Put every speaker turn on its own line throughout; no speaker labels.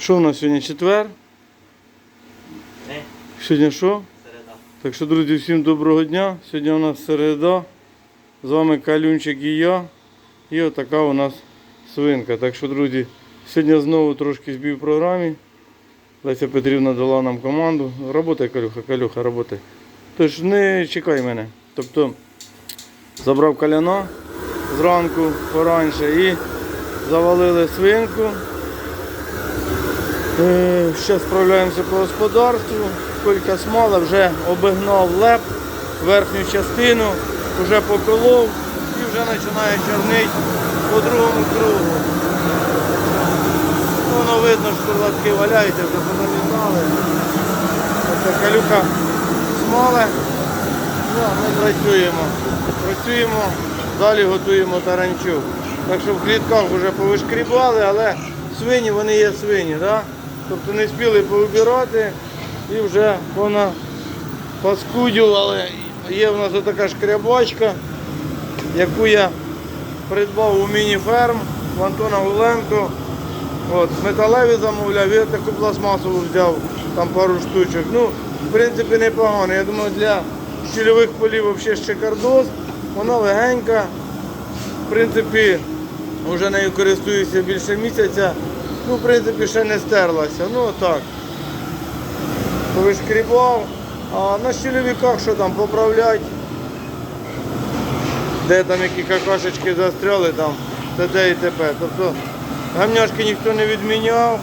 Що в нас сьогодні четвер?
Не,
Сьогодні що?
середа.
Так що, друзі, всім доброго дня. Сьогодні у нас середа. З вами Калюнчик і я. І отака у нас свинка. Так що, друзі, сьогодні знову трошки збій в програмі. Леся Петрівна дала нам команду. Работай, Калюха, Калюха, работай. Тож не чекай мене. Тобто забрав каляна зранку пораньше і завалили свинку. Зараз справляємося по господарству. Кілька смала вже обігнав леп, верхню частину, вже поколов і вже починає чорнити по другому кругу. Воно видно, що курлатки валяються, вже позамітали. Тобто калюка смале. Ну, а ми працюємо. Працюємо, далі готуємо таранчук. Так що в клітках вже повишкрібали, але свині вони є свині. Да? Тобто не спіли повибирати і вже вона паскудювали. Є в нас така шкрябачка, яку я придбав у міні-ферм в Антона Гуленко. От, металеві замовляв, я таку пластмасову взяв, там пару штучок. Ну, в принципі, непогано. Я думаю, для щільових полів взагалі шикардос. Вона легенька. В принципі, вже нею користуюся більше місяця. Ну, в принципі, ще не стерлася. Ну так. Повишкрібав. А на щільовиках що там поправлять. Де там які какашечки застряли, там т.д. і т.п. Тобто гамняшки ніхто не відміняв.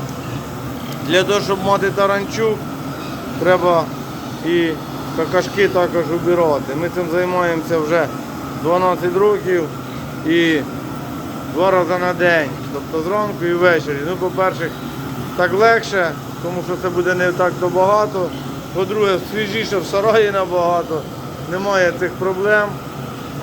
Для того, щоб мати таранчук, треба і какашки також убирати. Ми цим займаємося вже 12 років і два рази на день. Тобто зранку і ввечері. Ну, по-перше, так легше, тому що це буде не так то багато. По-друге, свіжіше в сараї набагато, немає цих проблем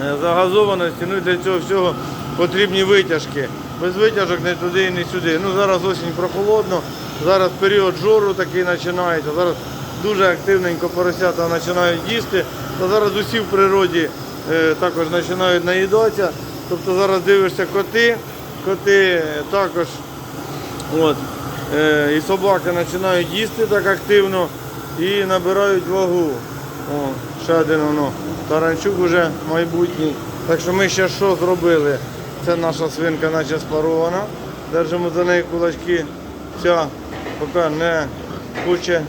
е, загазованості. Ну і для цього всього потрібні витяжки. Без витяжок не туди і не сюди. Ну зараз осінь прохолодно, зараз період жору такий починається. Зараз дуже активненько поросята починають їсти. Та зараз усі в природі е, також починають наїдатися. Тобто зараз дивишся коти, коти також От. Е, і собаки починають їсти так активно і набирають вагу. О, ще один воно. Таранчук уже майбутній. Так що ми ще що зробили? Це наша свинка, наче спарована. Держимо за неї кулачки. Ця поки не хоче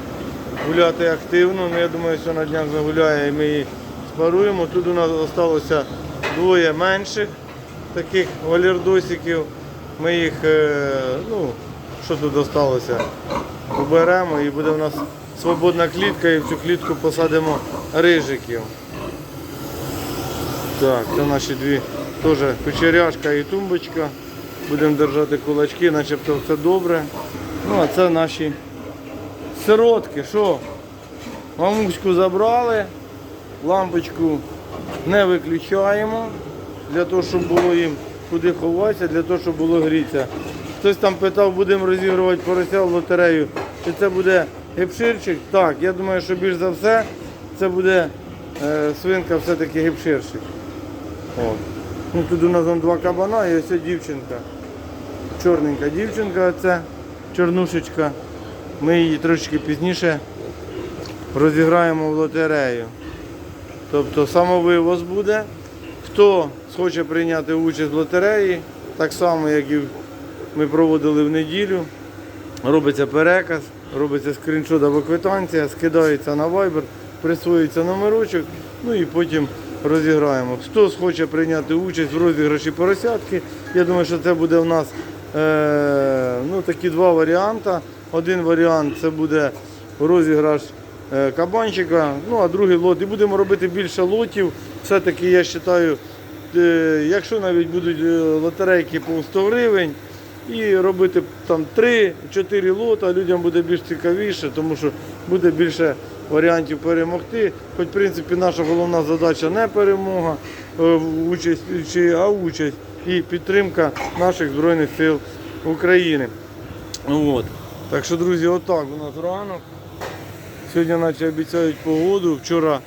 гуляти активно. Ну, я думаю, що на днях загуляє і ми її спаруємо. Тут у нас залишилося двоє менших таких валірдосиків. Ми їх, е, ну, що тут залишилося, уберемо і буде у нас свободна клітка і в цю клітку посадимо рижиків. Так, це наші дві теж кучеряшка і тумбочка. Будемо держати кулачки, начебто все добре. Ну, а це наші сиротки. Що? Мамуську забрали, лампочку не виключаємо, для того, щоб було їм куди ховатися, для того, щоб було грітися. Хтось там питав, будемо розігрувати порося в лотерею, чи це буде гепширчик. Так, я думаю, що більш за все це буде е, свинка все-таки гепширчик. От. Ну, тут у нас вон два кабана і ось дівчинка. Чорненька дівчинка, це чорнушечка. Ми її трошки пізніше розіграємо в лотерею. Тобто самовивоз буде. Хто схоче прийняти участь в лотереї, так само, як і ми проводили в неділю, робиться переказ, робиться скріншот або квитанція, скидається на Viber, присвоюється номерочок, ну і потім розіграємо. Хто схоче прийняти участь в розіграші поросятки, я думаю, що це буде у нас е, ну, такі два варіанти. Один варіант це буде розіграш кабанчика, ну а другий лот. І будемо робити більше лотів. Все-таки я вважаю, е, якщо навіть будуть е, лотерейки по 100 гривень, і робити там 3-4 лота, людям буде більш цікавіше, тому що буде більше варіантів перемогти. Хоч, в принципі, наша головна задача не перемога, е, участь, а участь і підтримка наших Збройних сил України. От. Так що, друзі, отак у нас ранок. Сьогодні наче обіцяють погоду. Вчора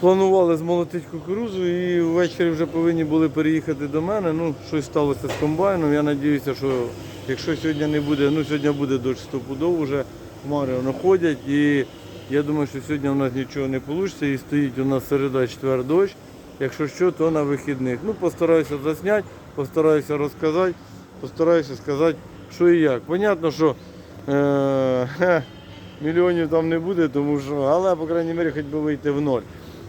планували змолотити кукурузу і ввечері вже повинні були переїхати до мене. Ну, щось сталося з комбайном. Я сподіваюся, що якщо сьогодні не буде, ну сьогодні буде дощ стопудово вже, хмари воно ходять. І я думаю, що сьогодні у нас нічого не вийде і стоїть у нас середа четвер дощ. Якщо що, то на вихідних. Ну, постараюся засняти, постараюся розказати, постараюся сказати, що і як. Понятно, що е- мільйонів там не буде, тому що, але, по крайній мірі, хоч би вийти в ноль.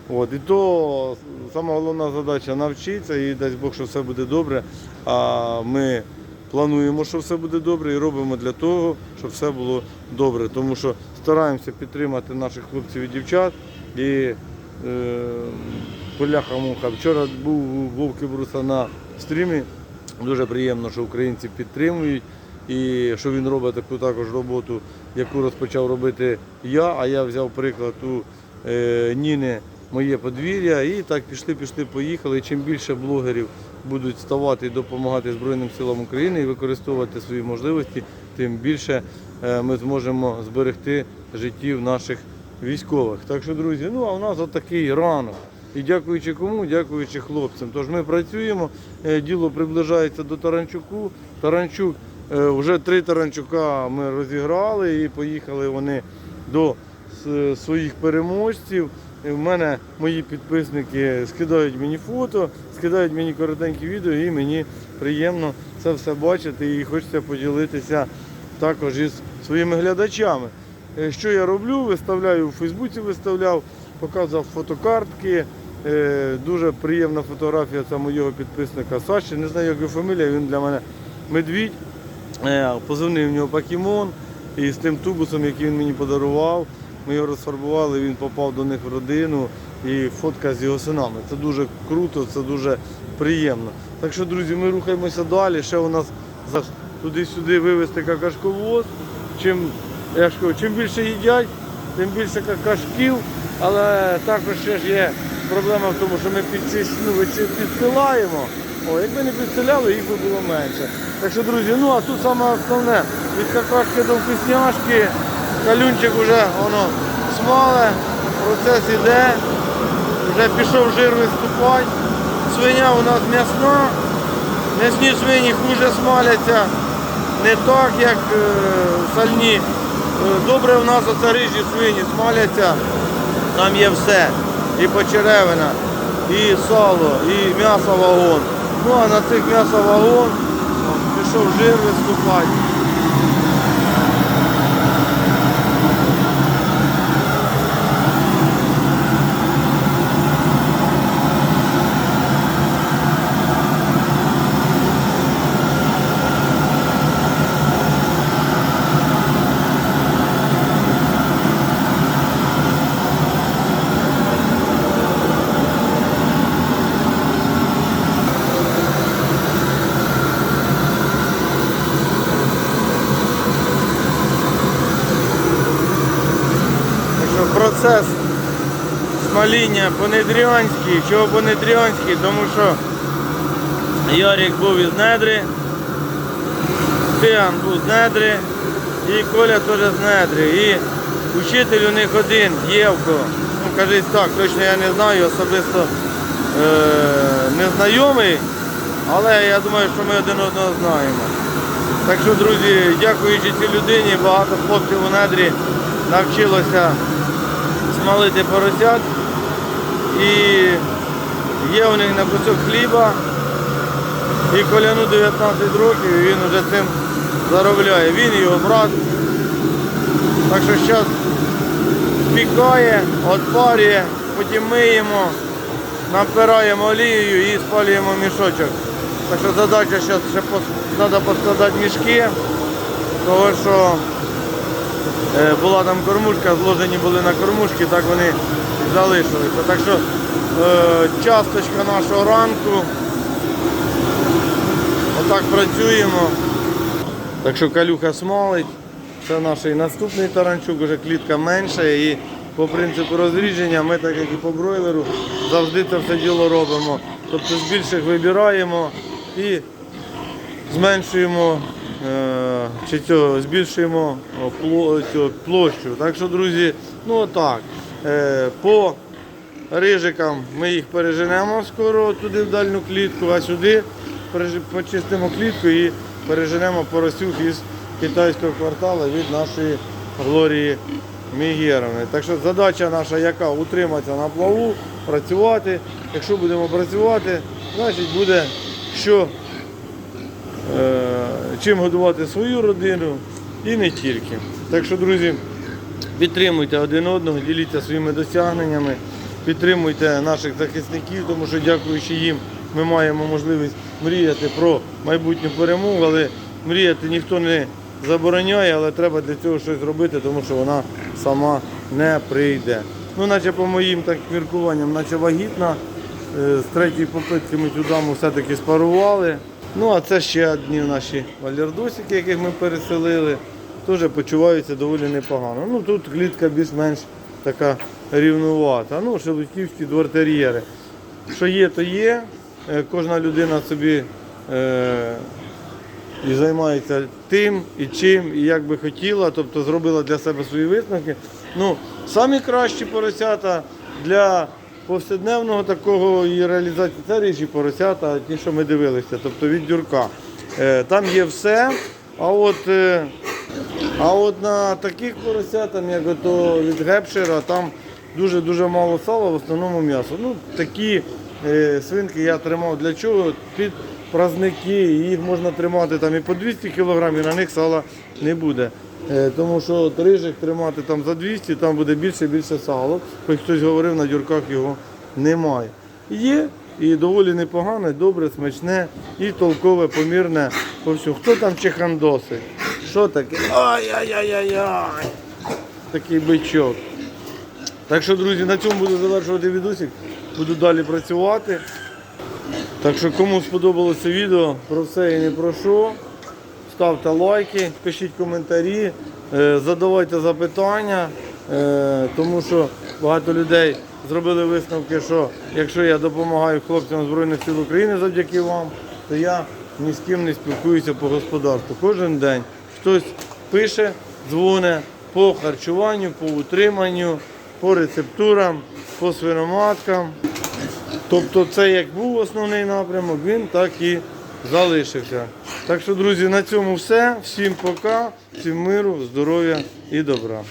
От, і то сама головна задача навчитися і дасть Бог, що все буде добре. А ми плануємо, що все буде добре, і робимо для того, щоб все було добре. Тому що стараємося підтримати наших хлопців і дівчат. І е, поляха муха. Вчора був у Вовки Бруса на стрімі. Дуже приємно, що українці підтримують і що він робить таку також роботу, яку розпочав робити я. А я взяв приклад у е, Ніни моє подвір'я. І так пішли, пішли, поїхали. Чим більше блогерів будуть ставати і допомагати Збройним силам України і використовувати свої можливості, тим більше е, ми зможемо зберегти життів наших військових. Так що, друзі, ну а у нас отакий ранок. І дякуючи кому, дякуючи хлопцям. Тож ми працюємо, е, діло приближається до Таранчуку. Таранчук, вже три Таранчука ми розіграли і поїхали вони до своїх переможців. І в мене мої підписники скидають мені фото, скидають мені коротенькі відео, і мені приємно це все бачити і хочеться поділитися також із своїми глядачами. Е, Що я роблю? Виставляю у Фейсбуці, виставляв, показав фотокартки. Е, Дуже приємна фотографія це моєго підписника Саші. Не знаю, як його фамілія, він для мене медвідь. Е, Позивний в нього Покемон. І з тим тубусом, який він мені подарував, ми його розфарбували, він попав до них в родину і фотка з його синами. Це дуже круто, це дуже приємно. Так що, друзі, ми рухаємося далі. Ще у нас туди-сюди вивезти какашковоз. Чим, я ж кажу, чим більше їдять, тим більше какашків. Але також ще ж є проблема в тому, що ми підсилаємо. О, якби не підселяли, їх би було менше. Так що, друзі, ну а тут саме основне, від какашки до вкусняшки, калюнчик вже воно смале, процес іде, вже пішов жир виступати. Свиня у нас м'ясна, м'ясні свині хуже смаляться, не так, як е, сальні. Е, Добре в нас оце рижі свині смаляться, там є все. І почеревина, і сало, і м'ясо вагон. Ну а на цих м'ясо вагон пішов жир виступати. Так що процес смаління по-недріанськи. Чого по-недріанськи? Тому що Ярик був із недри, Тиан був з недри і Коля теж з недри. І учитель у них один, Євко. Ну, кажись так, точно я не знаю, особисто е- не знайомий, але я думаю, що ми один одного знаємо. Так що, друзі, дякуючи цій людині, багато хлопців у недрі навчилося смалити поросят. І є у них на кусок хліба. І коляну 19 років, і він вже цим заробляє. Він його брат. Так що зараз пікає, отпарює, потім миємо, напираємо олією і спалюємо мішочок. Так що задача зараз ще треба поскладати мішки, тому що була там кормушка, зложені були на кормушки, так вони залишилися. Так що е, часточка нашого ранку. Отак працюємо. Так що калюха смалить. Це наш наступний таранчук, вже клітка менша. І по принципу розрідження ми, так як і по бройлеру, завжди це все діло робимо. Тобто з більших вибираємо і зменшуємо е, чи цього, збільшуємо площу. Так що, друзі, ну отак. Е, по рижикам ми їх переженемо скоро туди в дальню клітку, а сюди почистимо клітку і переженемо поросюх із китайського кварталу від нашої Глорії Мігєровни. Так що задача наша яка? Утриматися на плаву, працювати. Якщо будемо працювати, значить буде що е, чим годувати свою родину і не тільки. Так що, друзі, підтримуйте один одного, діліться своїми досягненнями, підтримуйте наших захисників, тому що дякуючи їм ми маємо можливість мріяти про майбутню перемогу, але мріяти ніхто не забороняє, але треба для цього щось робити, тому що вона сама не прийде. Ну, наче по моїм так міркуванням, наче вагітна. Е, З третьої попитки ми цю даму все-таки спарували. Ну, а це ще одні наші валярдусики, яких ми переселили. Теж почуваються доволі непогано. Ну тут клітка більш-менш така рівнувата. Ну, шелудьківські двортер'єри. Що є, то є. Е, Кожна людина собі е, і займається тим і чим, і як би хотіла, тобто зробила для себе свої висновки. Ну, самі кращі поросята для повсякденного такого і реалізації це ріжі поросята, ті, що ми дивилися, тобто від дюрка. Е, Там є все. А от, е, а от на таких поросятам, як ото від гепшера, там дуже-дуже мало сала, в основному м'ясо. Ну, такі е, свинки я тримав для чого? Під праздники, і їх можна тримати там і по 200 кг, і на них сала не буде. Е, тому що рижик тримати там за 200, там буде більше і більше сала. Хоч хтось говорив, на дюрках його немає. Є і доволі непогане, добре, смачне і толкове, помірне по всьому. Хто там чехандоси? Що таке? Ай-яй-яй-яй-яй! Такий бичок. Так що, друзі, на цьому буду завершувати відосик. Буду далі працювати. Так що, кому сподобалося відео, про все і не про що. Ставте лайки, пишіть коментарі, е, задавайте запитання, е, тому що багато людей зробили висновки, що якщо я допомагаю хлопцям Збройних сил України завдяки вам, то я ні з ким не спілкуюся по господарству. Кожен день хтось пише, дзвоне по харчуванню, по утриманню, по рецептурам, по свиноматкам. Тобто це як був основний напрямок, він так і залишився. Так що, друзі, на цьому все. Всім пока, всім миру, здоров'я і добра.